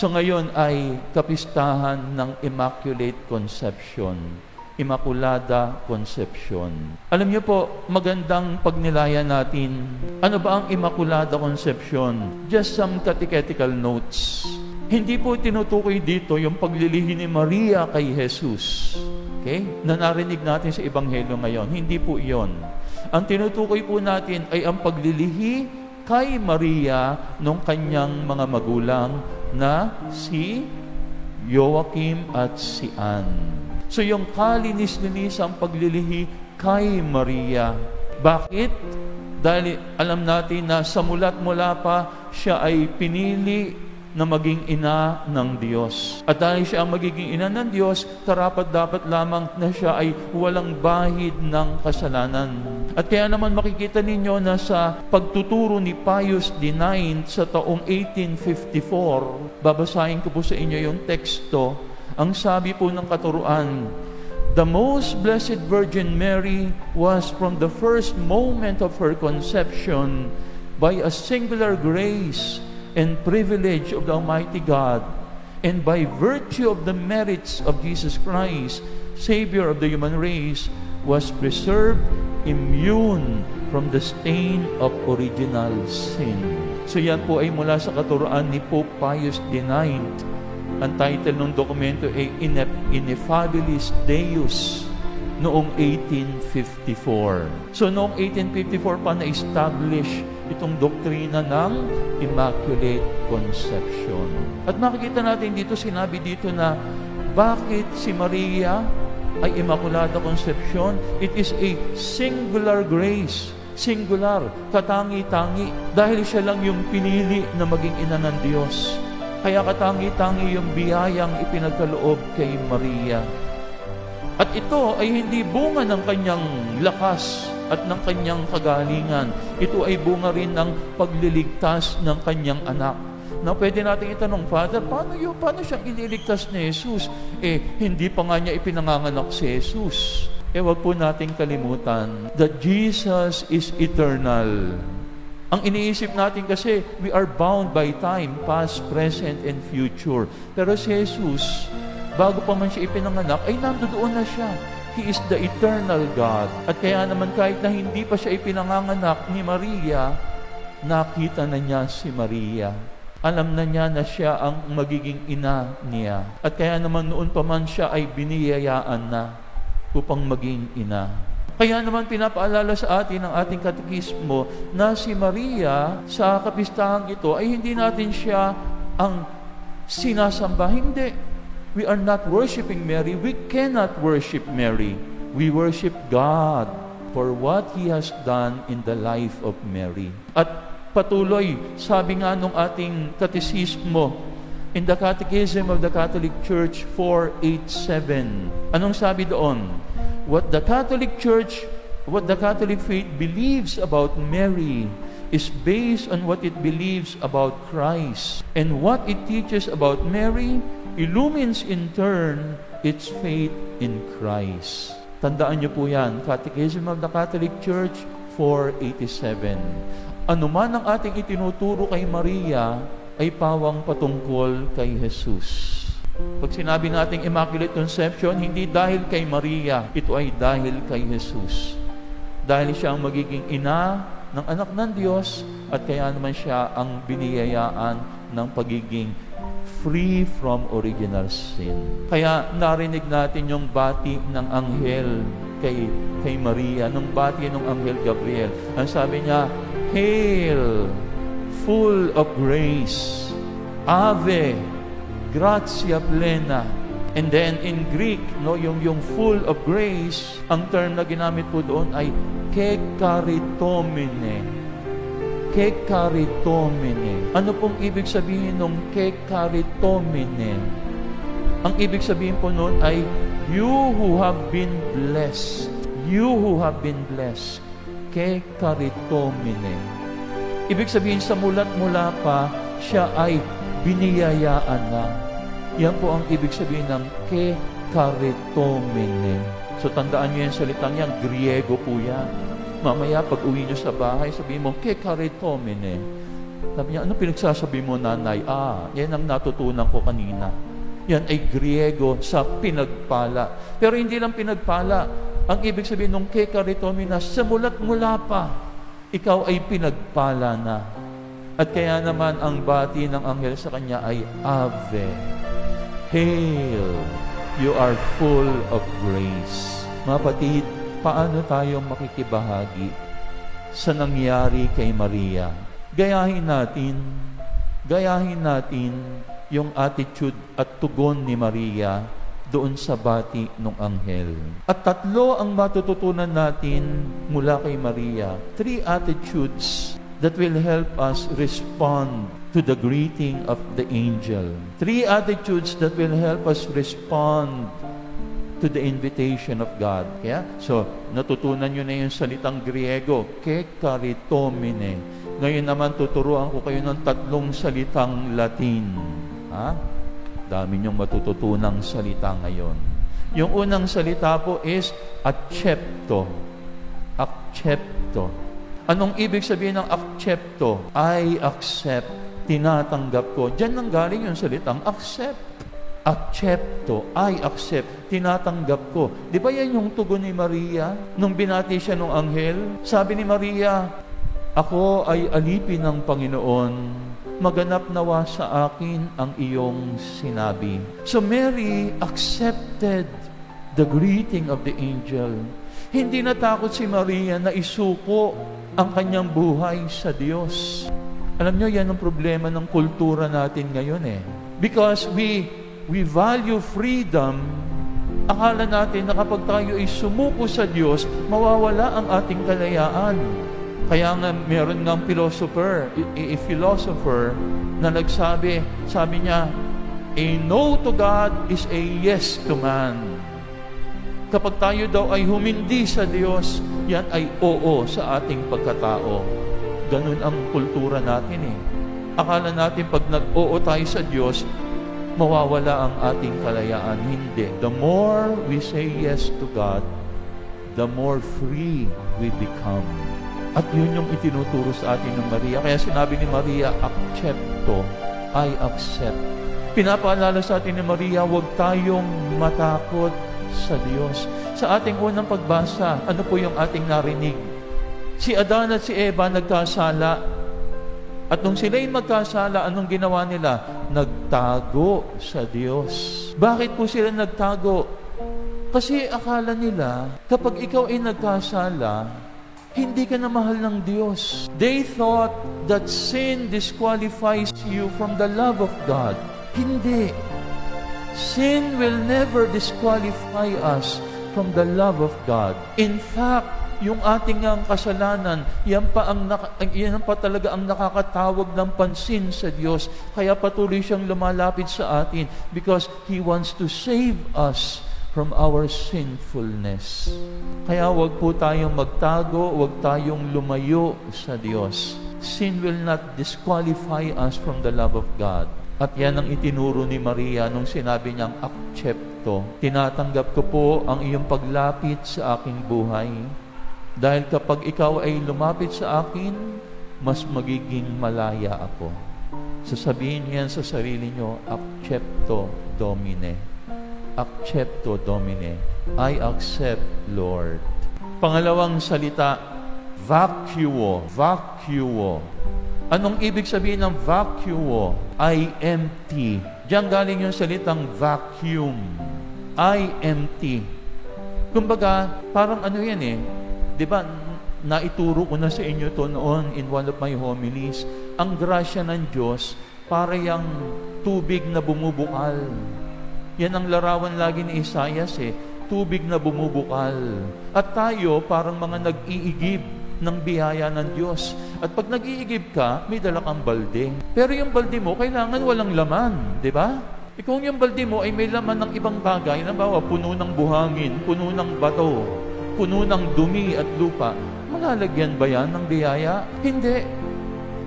So ngayon ay kapistahan ng Immaculate Conception. Immaculada Conception. Alam niyo po, magandang pagnilaya natin. Ano ba ang Immaculada Conception? Just some catechetical notes. Hindi po tinutukoy dito yung paglilihi ni Maria kay Jesus. Okay? Na narinig natin sa Ebanghelyo ngayon. Hindi po iyon. Ang tinutukoy po natin ay ang paglilihi kay Maria nung kanyang mga magulang na si Joachim at si Anne. So yung kalinis-linis ang paglilihi kay Maria. Bakit? Dahil alam natin na sa mulat mula pa siya ay pinili na maging ina ng Diyos. At dahil siya ang magiging ina ng Diyos, karapat dapat lamang na siya ay walang bahid ng kasalanan. At kaya naman makikita ninyo na sa pagtuturo ni Pius IX sa taong 1854, babasahin ko po sa inyo yung teksto, ang sabi po ng katuruan, The most blessed Virgin Mary was from the first moment of her conception by a singular grace and privilege of the Almighty God and by virtue of the merits of Jesus Christ, Savior of the human race, was preserved immune from the stain of original sin. So yan po ay mula sa katuruan ni Pope Pius IX. Ang title ng dokumento ay Inef- Ineffabilis Deus noong 1854. So noong 1854 pa na-establish itong doktrina ng Immaculate Conception. At makikita natin dito, sinabi dito na bakit si Maria ay Immaculada Conception? It is a singular grace. Singular, katangi-tangi. Dahil siya lang yung pinili na maging ina ng Diyos. Kaya katangi-tangi yung biyayang ipinagkaloob kay Maria. At ito ay hindi bunga ng kanyang lakas at ng kanyang kagalingan. Ito ay bunga rin ng pagliligtas ng kanyang anak. Na pwede natin itanong, Father, paano yun? Paano siyang ililigtas ni Jesus? Eh, hindi pa nga niya ipinanganganak si Jesus. Eh, wag po nating kalimutan that Jesus is eternal. Ang iniisip natin kasi, we are bound by time, past, present, and future. Pero si Jesus, bago pa man siya ipinanganak, ay nandoon na siya. He is the eternal God. At kaya naman kahit na hindi pa siya ipinanganganak ni Maria, nakita na niya si Maria. Alam na niya na siya ang magiging ina niya. At kaya naman noon pa man siya ay biniyayaan na upang maging ina. Kaya naman pinapaalala sa atin ng ating katekismo na si Maria sa kapistahang ito ay hindi natin siya ang sinasamba. Hindi. We are not worshiping Mary. We cannot worship Mary. We worship God for what He has done in the life of Mary. At patuloy, sabi nga nung ating katesismo, in the Catechism of the Catholic Church 487, anong sabi doon? What the Catholic Church, what the Catholic faith believes about Mary is based on what it believes about Christ. And what it teaches about Mary illumines in turn its faith in Christ. Tandaan niyo po yan, Catechism of the Catholic Church 487. Ano man ang ating itinuturo kay Maria ay pawang patungkol kay Jesus. Pag sinabi nating Immaculate Conception, hindi dahil kay Maria, ito ay dahil kay Jesus. Dahil siya ang magiging ina ng anak ng Diyos at kaya naman siya ang biniyayaan ng pagiging free from original sin. Kaya narinig natin yung bati ng anghel kay, kay Maria, nung bati ng anghel Gabriel. Ang sabi niya, Hail, full of grace, Ave, gratia plena. And then in Greek, no, yung yung full of grace, ang term na ginamit po doon ay kekaritomene. Kekaritomene. Ano pong ibig sabihin ng kekaritomene? Ang ibig sabihin po noon ay you who have been blessed. You who have been blessed. Kekaritomene. Ibig sabihin sa mulat mula pa, siya ay biniyayaan na. Yan po ang ibig sabihin ng ke karitomene. So tandaan niyo yung salitang yan, Griego po yan. Mamaya pag uwi niyo sa bahay, sabihin mo, ke karitomene. Sabi niya, ano pinagsasabi mo nanay? Ah, yan ang natutunan ko kanina. Yan ay Griego sa pinagpala. Pero hindi lang pinagpala. Ang ibig sabihin nung kekaritomina, sa mulat mula pa, ikaw ay pinagpala na. At kaya naman ang bati ng anghel sa kanya ay Ave. Hail, you are full of grace. Mga kapatid, paano tayo makikibahagi sa nangyari kay Maria? Gayahin natin, gayahin natin yung attitude at tugon ni Maria doon sa bati ng anghel. At tatlo ang matututunan natin mula kay Maria. Three attitudes that will help us respond to the greeting of the angel. Three attitudes that will help us respond to the invitation of God. Kaya, so, natutunan nyo na yung salitang Griego, kekaritomine. Ngayon naman, tuturuan ko kayo ng tatlong salitang Latin. Ha? Dami nyong matututunang salita ngayon. Yung unang salita po is accepto. Accepto. Anong ibig sabihin ng accepto? I accept. Tinatanggap ko. Diyan nang galing yung salitang accept. Accepto. I accept. Tinatanggap ko. Di ba yan yung tugon ni Maria? Nung binati siya ng anghel, sabi ni Maria, Ako ay alipin ng Panginoon. Maganap nawa sa akin ang iyong sinabi. So Mary accepted the greeting of the angel. Hindi natakot si Maria na isuko ang kanyang buhay sa Diyos. Alam nyo, yan ang problema ng kultura natin ngayon eh. Because we, we value freedom, akala natin na kapag tayo ay sumuko sa Diyos, mawawala ang ating kalayaan. Kaya nga meron ng philosopher, a, a philosopher na nagsabi, sabi niya, a no to God is a yes to man. Kapag tayo daw ay humindi sa Diyos, yan ay oo sa ating pagkatao. Ganun ang kultura natin eh. Akala natin pag nag-oo tayo sa Diyos, mawawala ang ating kalayaan. Hindi. The more we say yes to God, the more free we become. At yun yung itinuturo sa atin ng Maria. Kaya sinabi ni Maria, accepto, I accept. Pinapaalala sa atin ni Maria, huwag tayong matakot sa Diyos. Sa ating unang pagbasa, ano po yung ating narinig? Si Adan at si Eva nagkasala. At nung sila'y magkasala, anong ginawa nila? Nagtago sa Diyos. Bakit po sila nagtago? Kasi akala nila, kapag ikaw ay nagkasala, hindi ka na mahal ng Diyos. They thought that sin disqualifies you from the love of God. Hindi. Sin will never disqualify us from the love of God. In fact, yung ating ang kasalanan, yan pa, ang, yan pa talaga ang nakakatawag ng pansin sa Diyos. Kaya patuloy siyang lumalapit sa atin because He wants to save us from our sinfulness. Kaya wag po tayong magtago, wag tayong lumayo sa Diyos. Sin will not disqualify us from the love of God. At yan ang itinuro ni Maria nung sinabi niyang, Accepto, tinatanggap ko po ang iyong paglapit sa aking buhay. Dahil kapag ikaw ay lumapit sa akin, mas magiging malaya ako. Sasabihin niyan sa sarili niyo, Accepto, Domine. Accepto, Domine. I accept, Lord. Pangalawang salita, vacuo, vacuo. Anong ibig sabihin ng vacuo? I empty. Diyan galing yung salitang vacuum. I empty. Kumbaga, parang ano yan eh. Di ba, naituro ko na sa inyo to noon in one of my homilies. Ang grasya ng Diyos, para yung tubig na bumubukal. Yan ang larawan lagi ni Isaias eh. Tubig na bumubukal. At tayo, parang mga nag-iigib ng biyaya ng Diyos. At pag nag-iigib ka, may dala kang balde. Pero yung balde mo, kailangan walang laman. Di ba? E kung yung balde mo ay may laman ng ibang bagay, nabawa, puno ng buhangin, puno ng bato, puno ng dumi at lupa, malalagyan ba yan ng biyaya? Hindi.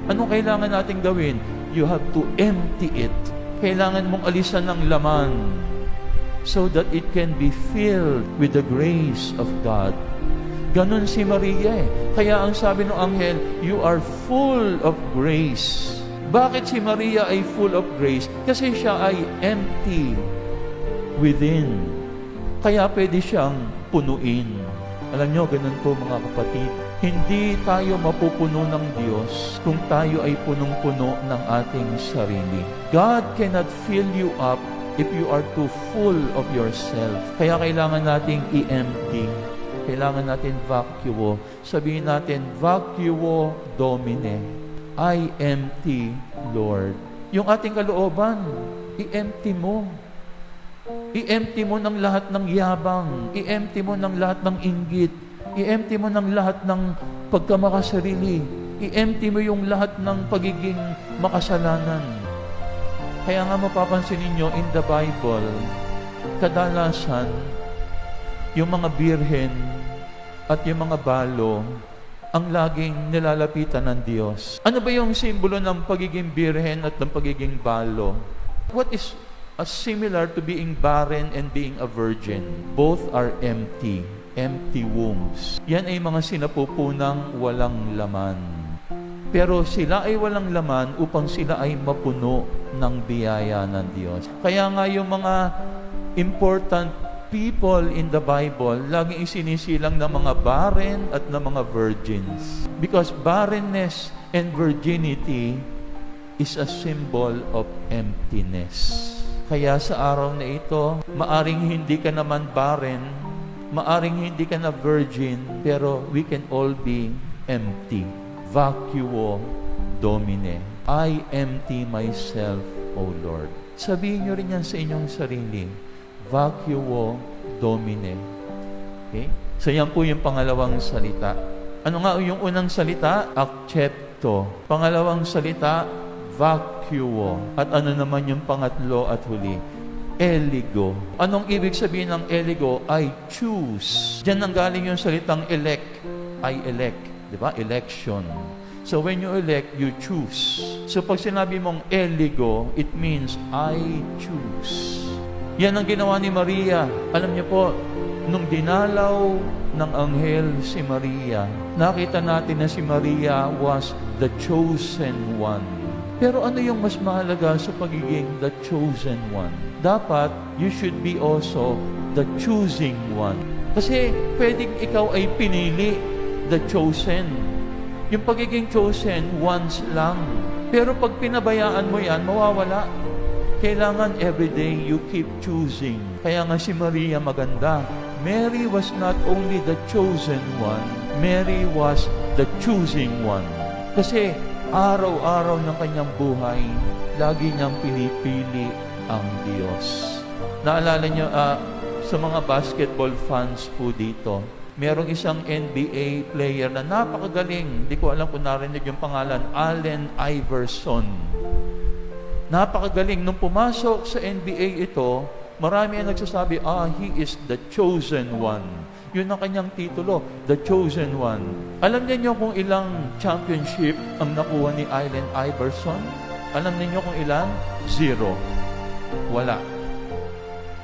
Anong kailangan natin gawin? You have to empty it. Kailangan mong alisan ng laman so that it can be filled with the grace of God. Ganon si Maria eh. Kaya ang sabi ng anghel, you are full of grace. Bakit si Maria ay full of grace? Kasi siya ay empty within. Kaya pwede siyang punuin. Alam nyo, ganun po mga kapatid. Hindi tayo mapupuno ng Diyos kung tayo ay punong-puno ng ating sarili. God cannot fill you up if you are too full of yourself. Kaya kailangan nating i-empty. Kailangan natin vacuo. Sabihin natin, vacuo domine. I empty, Lord. Yung ating kalooban, i-empty mo. I-empty mo ng lahat ng yabang. I-empty mo ng lahat ng inggit. I-empty mo ng lahat ng pagkamakasarili. I-empty mo yung lahat ng pagiging makasalanan. Kaya nga mapapansin ninyo in the Bible, kadalasan, yung mga birhen at yung mga balo, ang laging nilalapitan ng Diyos. Ano ba yung simbolo ng pagiging birhen at ng pagiging balo? What is uh, similar to being barren and being a virgin? Both are empty, empty wombs. Yan ay mga sinapupunang walang laman. Pero sila ay walang laman upang sila ay mapuno ng biyaya ng Diyos. Kaya nga yung mga important people in the Bible, laging isinisilang ng mga barren at ng mga virgins. Because barrenness and virginity is a symbol of emptiness. Kaya sa araw na ito, maaring hindi ka naman barren, maaring hindi ka na virgin, pero we can all be empty. Vacuo domine. I empty myself, O Lord. Sabihin nyo rin yan sa inyong sarili. Vacuo domine. Okay? So yan po yung pangalawang salita. Ano nga yung unang salita? Accepto. Pangalawang salita, vacuo. At ano naman yung pangatlo at huli? Eligo. Anong ibig sabihin ng eligo? I choose. Diyan nang galing yung salitang elect. I elect. Di ba? Election. So when you elect, you choose. So pag sinabi mong eligo, it means I choose. Yan ang ginawa ni Maria. Alam niyo po, nung dinalaw ng anghel si Maria, nakita natin na si Maria was the chosen one. Pero ano yung mas mahalaga sa pagiging the chosen one? Dapat, you should be also the choosing one. Kasi pwedeng ikaw ay pinili, the chosen. Yung pagiging chosen, once lang. Pero pag pinabayaan mo yan, mawawala. Kailangan everyday you keep choosing. Kaya nga si Maria maganda. Mary was not only the chosen one, Mary was the choosing one. Kasi araw-araw ng kanyang buhay, lagi niyang pinipili ang Diyos. Naalala niyo, ah, sa mga basketball fans po dito, merong isang NBA player na napakagaling. Hindi ko alam kung narinig yung pangalan, Allen Iverson. Napakagaling. Nung pumasok sa NBA ito, marami ang nagsasabi, ah, he is the chosen one. Yun ang kanyang titulo, the chosen one. Alam niyo kung ilang championship ang nakuha ni Allen Iverson? Alam niyo kung ilan? Zero. Wala.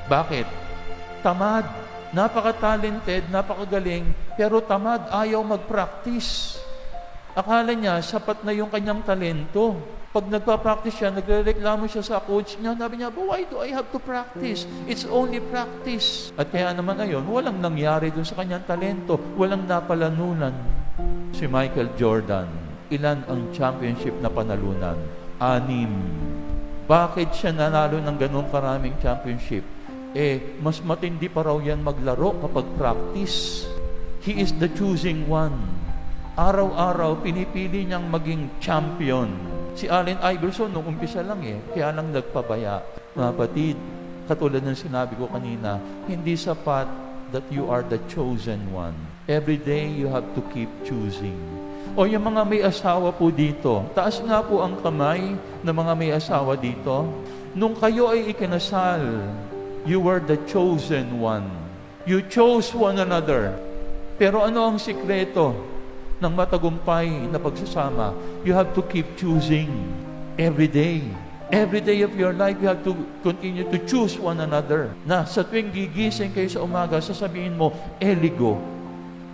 Bakit? Tamad. Napaka-talented, napakagaling, pero tamad, ayaw mag-practice. Akala niya, sapat na yung kanyang talento. Pag nagpa-practice siya, nagre-reklamo siya sa coach niya, sabi niya, but why do I have to practice? It's only practice. At kaya naman ngayon, walang nangyari dun sa kanyang talento. Walang napalanunan. Si Michael Jordan, ilan ang championship na panalunan? Anim. Bakit siya nanalo ng ganong karaming championship? Eh, mas matindi pa raw yan maglaro kapag practice. He is the choosing one. Araw-araw, pinipili niyang maging champion. Si Allen Iverson, nung umpisa lang eh, kaya lang nagpabaya. Mga batid, katulad ng sinabi ko kanina, hindi sapat that you are the chosen one. Every day, you have to keep choosing. O yung mga may asawa po dito, taas nga po ang kamay ng mga may asawa dito. Nung kayo ay ikinasal, you were the chosen one. You chose one another. Pero ano ang sikreto ng matagumpay na pagsasama? You have to keep choosing every day. Every day of your life, you have to continue to choose one another. Na sa tuwing gigising kayo sa umaga, sasabihin mo, Eligo,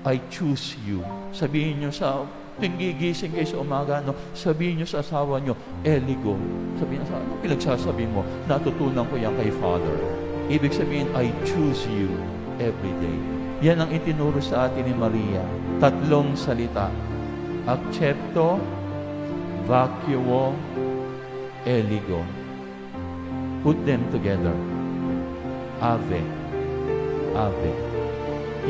I choose you. Sabihin nyo sa tuwing gigising kayo sa umaga, no, sabihin nyo sa asawa nyo, Eligo. Sabihin sa ano pinagsasabi mo? Natutunan ko yan kay Father. Ibig sabihin, I choose you every day. Yan ang itinuro sa atin ni Maria. Tatlong salita. Accepto, vacuo, eligo. Put them together. Ave. Ave.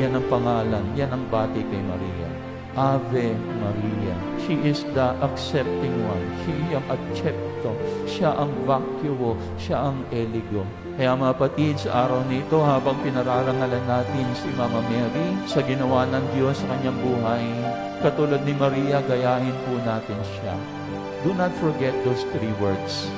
Yan ang pangalan. Yan ang bati kay Maria. Ave Maria. She is the accepting one. She ang accepto. Siya ang vacuo. Siya ang eligo. Kaya mga kapatid, sa araw nito, habang pinararangalan natin si Mama Mary sa ginawa ng Diyos sa kanyang buhay, katulad ni Maria, gayahin po natin siya. Do not forget those three words.